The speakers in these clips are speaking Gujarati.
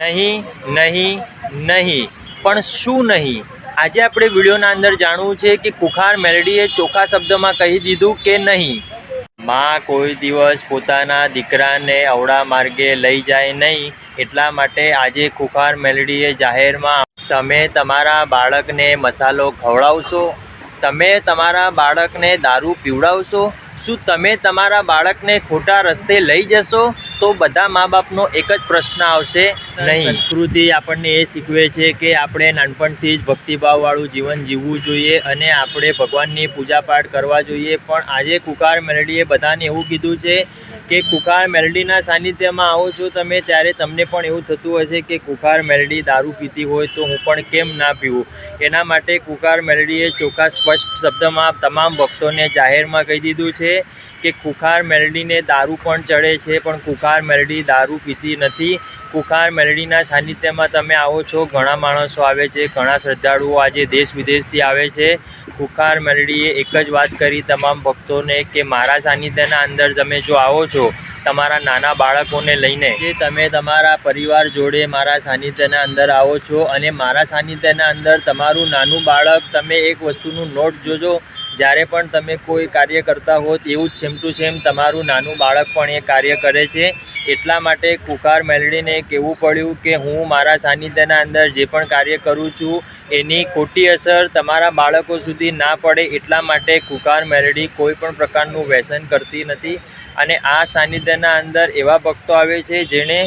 નહીં નહીં નહીં. પણ શું નહીં? આજે આપણે વિડીયોના અંદર જાણવું છે કે કુખાર મેલડીએ ચોખ્ખા શબ્દમાં કહી દીધું કે નહીં. માં કોઈ દિવસ પોતાના દીકરાને અવળા માર્ગે લઈ જાય નહીં, એટલા માટે આજે કુખાર મેલડીએ જાહેરમાં, તમે તમારા બાળકને મસાલો ખવડાવશો? તમે તમારા બાળકને દારૂ પીવડાવશો? શું તમે તમારા બાળકને ખોટા રસ્તે લઈ જશો? તો બધા મા બાપનો એક જ પ્રશ્ન આવશે નહીં. સંસ્કૃતિ આપણને એ શીખવે છે કે આપણે નાનપણથી જ ભક્તિભાવવાળું જીવન જીવવું જોઈએ અને આપણે ભગવાનની પૂજાપાઠ કરવા જોઈએ. પણ આજે કુકાર મેલડીએ બધાને એવું કીધું છે કે કુકાર મેલડીના સાનિધ્યમાં આવો છો તમે ત્યારે તમને પણ એવું થતું હશે કે કુકાર મેલડી દારૂ પીતી હોય તો હું પણ કેમ ના પીવું? એના માટે કુકાર મેલડીએ ચોખ્ખા સ્પષ્ટ શબ્દમાં તમામ ભક્તોને જાહેરમાં કહી દીધું છે કે કુખાર મેલડીને દારૂ પણ ચડે છે પણ કુખાર મેલડી દારૂ પીતી નથી. કુખાર મેલડીના સાનિધ્યમાં તમે આવો છો. ઘણા માણસો આવે છે, ઘણા શ્રદ્ધાળુઓ આજે દેશ વિદેશથી આવે છે. કુખાર મેલડીએ એક જ વાત કરી તમામ ભક્તોને કે મારા સાનિધ્યના અંદર તમે જો આવો છો, તમારા નાના બાળકોને લઈને જે તમે તમારા પરિવાર જોડે મારા સાનિધ્યના અંદર આવો છો અને મારા સાનિધ્યના અંદર તમારું નાનું બાળક તમે એક વસ્તુનું નોટ જોજો. જ્યારે પણ તમે કોઈ કાર્ય કરતા હો એવું જ સેમ ટુ સેમ તમારું નાનું બાળક પણ એ કાર્ય કરે છે. એટલા માટે કુકાર મેલડીને કહેવું પડ્યું કે હું મારા સાનિધ્યના અંદર જે પણ કાર્ય કરું છું, એની ખોટી અસર તમારા બાળકો સુધી ના પડે એટલા માટે કુકાર મેલડી કોઈ પણ પ્રકારનું વ્યસન કરતી નથી. અને આ સાનિધ્યના અંદર એવા ભક્તો આવે છે જેણે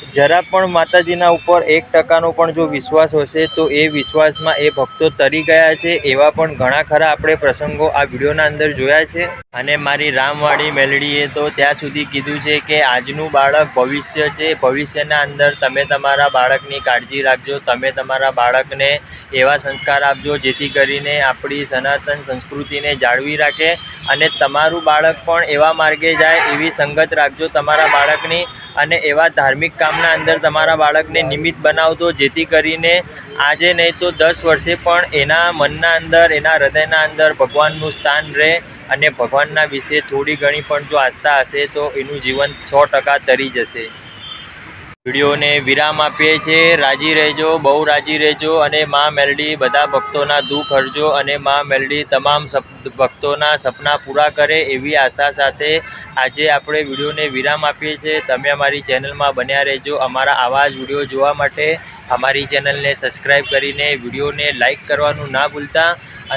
જરા પણ માતાજીના ઉપર એક ટકાનો પણ જો વિશ્વાસ હશે, તો એ વિશ્વાસમાં એ ભક્તો તરી ગયા છે, એવા પણ ઘણા ખરા આપણે પ્રસંગો આ વિડીયોના અંદર જોયા છે. અને મારી રામવાડી મેલડીએ તો ત્યાં સુધી કીધું છે કે, આજનું બાળક ભવિષ્ય છે, ભવિષ્યના અંદર તમે તમારા બાળકની કાળજી રાખજો, તમે તમારા બાળકને એવા સંસ્કાર આપજો, જેથી કરીને આપણી સનાતન સંસ્કૃતિને જાળવી રાખે અને તમારું બાળક પણ એવા માર્ગે જાય, એવી સંગત રાખજો તમારા બાળકની અને એવા ધાર્મિક કામના અંદર તમારા બાળકને નિમિત્ત બનાવજો જેથી કરીને આજે નહીં તો દસ વર્ષે પણ એના મનના અંદર, એના હૃદયના અંદર ભગવાનનું સ્થાન રહે અને ભગવાનના વિશે થોડી ઘણી પણ જો આસ્થા હશે તો એનું જીવન સો ટકા તરી જશે. વિડીયોને વિરામ આપીએ છીએ. રાજી રહેજો, બહુ રાજી રહેજો અને મા મેલડી બધા ભક્તોના દુઃખ હરજો અને મા મેલડી તમામ ભક્તોના સપના પૂરા કરે એવી આશા સાથે આજે આપણે વિડીયોને વિરામ આપીએ છીએ. તમે અમારી ચેનલમાં બન્યા રહેજો. અમારા આવા જ વીડિયો જોવા માટે અમારી ચેનલને સબસ્ક્રાઈબ કરીને વિડીયોને લાઈક કરવાનું ના ભૂલતા.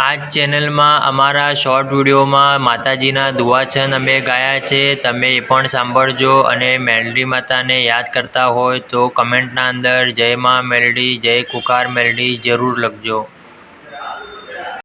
આ ચેનલમાં અમારા શોર્ટ વિડીયોમાં માતાજીના દુઆછન અમે ગાયા છે. તમે એ પણ સાંભળજો અને મેલડી માતાને યાદ કરતા હોય તો કમેન્ટના અંદર જય માં મેલડી જય કુકાર મેલડી જરૂર લખજો.